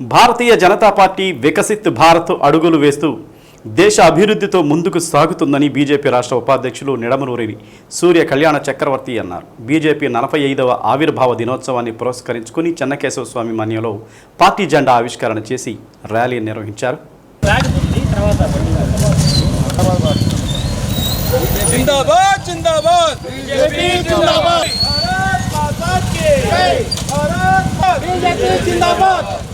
భారతీయ జనతా పార్టీ వికసిత్ భారత్ అడుగులు వేస్తూ దేశ అభివృద్ధితో ముందుకు సాగుతుందని బీజేపీ రాష్ట్ర ఉపాధ్యక్షులు నిడమనూరిని సూర్య కళ్యాణ చక్రవర్తి అన్నారు. బీజేపీ నలభై ఐదవ ఆవిర్భావ దినోత్సవాన్ని పురస్కరించుకుని చెన్నకేశవ స్వామి మన్యంలో పార్టీ జెండా ఆవిష్కరణ చేసి ర్యాలీ నిర్వహించారు. జిందాబాద్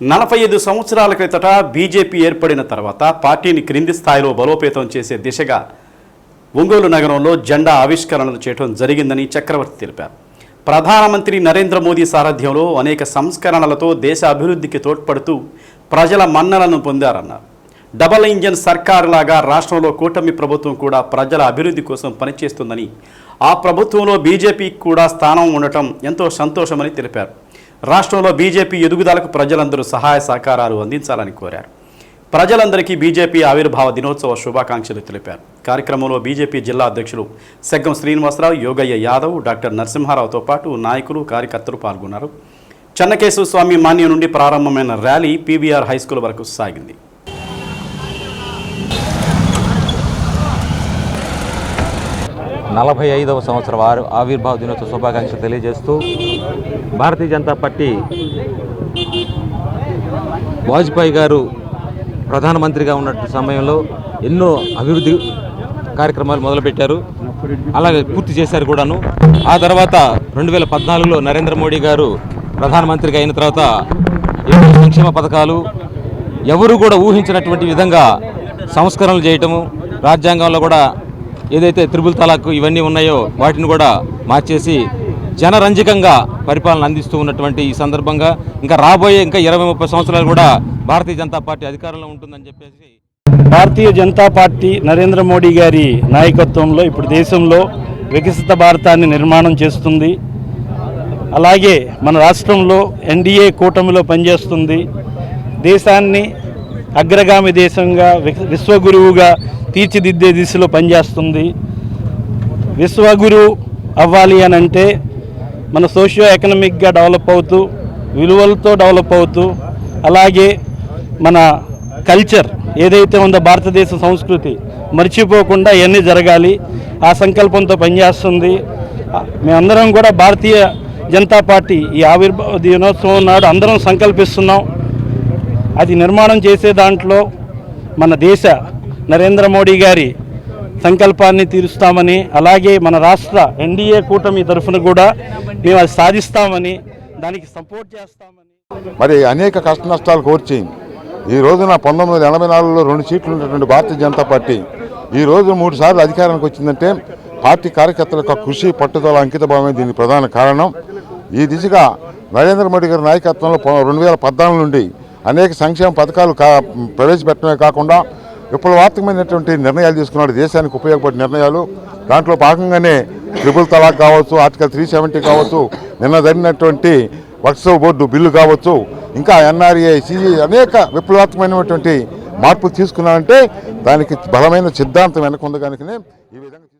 నలభై ఐదు సంవత్సరాల క్రితట బీజేపీ ఏర్పడిన తర్వాత పార్టీని క్రింది స్థాయిలో బలోపేతం చేసే దిశగా ఒంగోలు నగరంలో జెండా ఆవిష్కరణలు చేయడం జరిగిందని చక్రవర్తి తెలిపారు. ప్రధానమంత్రి నరేంద్ర మోదీ సారథ్యంలో అనేక సంస్కరణలతో దేశ అభివృద్ధికి తోడ్పడుతూ ప్రజల మన్నలను పొందారన్నారు. డబల్ ఇంజన్ సర్కార్ లాగా రాష్ట్రంలో కూటమి ప్రభుత్వం కూడా ప్రజల అభివృద్ధి కోసం పనిచేస్తుందని ఆ ప్రభుత్వంలో బీజేపీకి కూడా స్థానం ఉండటం ఎంతో సంతోషమని తెలిపారు. రాష్ట్రంలో బీజేపీ ఎదుగుదలకు ప్రజలందరూ సహాయ సహకారాలు అందించాలని కోరారు. ప్రజలందరికీ బీజేపీ ఆవిర్భావ దినోత్సవ శుభాకాంక్షలు తెలిపారు. కార్యక్రమంలో బీజేపీ జిల్లా అధ్యక్షులు సెగ్గం శ్రీనివాసరావు యోగయ్య యాదవ్ డాక్టర్ నరసింహారావుతో పాటు నాయకులు కార్యకర్తలు పాల్గొన్నారు. చెన్నకేశవ స్వామి మాన్యం నుండి ప్రారంభమైన ర్యాలీ పీవీఆర్ హైస్కూల్ వరకు సాగింది. నలభై ఐదవ సంవత్సరం ఆరు ఆవిర్భావ దినోత్సవ శుభాకాంక్షలు తెలియజేస్తూ భారతీయ జనతా పార్టీ వాజ్పేయి గారు ప్రధానమంత్రిగా ఉన్నటువంటి సమయంలో ఎన్నో అభివృద్ధి కార్యక్రమాలు మొదలుపెట్టారు. అలాగే పూర్తి చేశారు కూడాను. ఆ తర్వాత రెండు వేల పద్నాలుగులో నరేంద్ర మోడీ గారు ప్రధానమంత్రిగా అయిన తర్వాత ఎన్నో సంక్షేమ పథకాలు ఎవరు కూడా ఊహించినటువంటి విధంగా సంస్కరణలు చేయటము రాజ్యాంగంలో కూడా ఏదైతే త్రిబుల్ తలాక్ ఇవన్నీ ఉన్నాయో వాటిని కూడా మార్చేసి జనరంజకంగా పరిపాలన అందిస్తూ ఉన్నటువంటి ఈ సందర్భంగా ఇంకా రాబోయే ఇంకా ఇరవై ముప్పై సంవత్సరాలు కూడా భారతీయ జనతా పార్టీ అధికారంలో ఉంటుందని చెప్పేసి భారతీయ జనతా పార్టీ నరేంద్ర మోడీ గారి నాయకత్వంలో ఇప్పుడు దేశంలో వికసిత భారతాన్ని నిర్మాణం చేస్తుంది. అలాగే మన రాష్ట్రంలో ఎన్డీఏ కూటమిలో పనిచేస్తుంది. దేశాన్ని అగ్రగామి దేశంగా విశ్వగురువుగా తీర్చిదిద్దే దిశలో పనిచేస్తుంది. విశ్వగురు అవ్వాలి అని అంటే మన సోషియో ఎకనామిక్గా డెవలప్ అవుతూ విలువలతో డెవలప్ అవుతూ అలాగే మన కల్చర్ ఏదైతే ఉందో భారతదేశ సంస్కృతి మర్చిపోకుండా ఇవన్నీ జరగాలి. ఆ సంకల్పంతో పనిచేస్తుంది. మేమందరం కూడా భారతీయ జనతా పార్టీ ఈ ఆవిర్భావ దినోత్సవం నాడు అందరం సంకల్పిస్తున్నాం. అది నిర్మాణం చేసే దాంట్లో మన దేశ నరేంద్ర మోడీ గారి సంకల్పాన్ని తీరుస్తామని అలాగే మన రాష్ట్ర ఎన్డీఏ కూటమి తరఫున కూడా మేము అది సాధిస్తామని దానికి సపోర్ట్ చేస్తామని. మరి అనేక కష్ట నష్టాలు కోర్చింది ఈ రోజున పంతొమ్మిది వందల ఎనభై నాలుగులో రెండు సీట్లు ఉన్నటువంటి భారతీయ జనతా పార్టీ ఈ రోజు మూడు సార్లు అధికారానికి వచ్చిందంటే పార్టీ కార్యకర్తల యొక్క కృషి పట్టుదల అంకితభావమే దీనికి ప్రధాన కారణం. ఈ దిశగా నరేంద్ర మోడీ గారి నాయకత్వంలో రెండు వేల పద్నాలుగు నుండి అనేక సంక్షేమ పథకాలు ప్రవేశపెట్టడమే కాకుండా విప్లవాత్మకమైనటువంటి నిర్ణయాలు తీసుకున్నాడు దేశానికి ఉపయోగపడే నిర్ణయాలు. దాంట్లో భాగంగానే ట్రిపుల్ తలాక్ కావచ్చు ఆర్టికల్ త్రీ సెవెంటీ కావచ్చు నిన్న జరిగినటువంటి వర్క్స్ బోర్డు బిల్లు కావచ్చు ఇంకా ఎన్ఆర్ఏ సిఈ అనేక విప్లవాత్మకమైనటువంటి మార్పులు తీసుకున్నారంటే దానికి బలమైన సిద్ధాంతం వెనక ఉంది కనుకనే ఈ విధంగా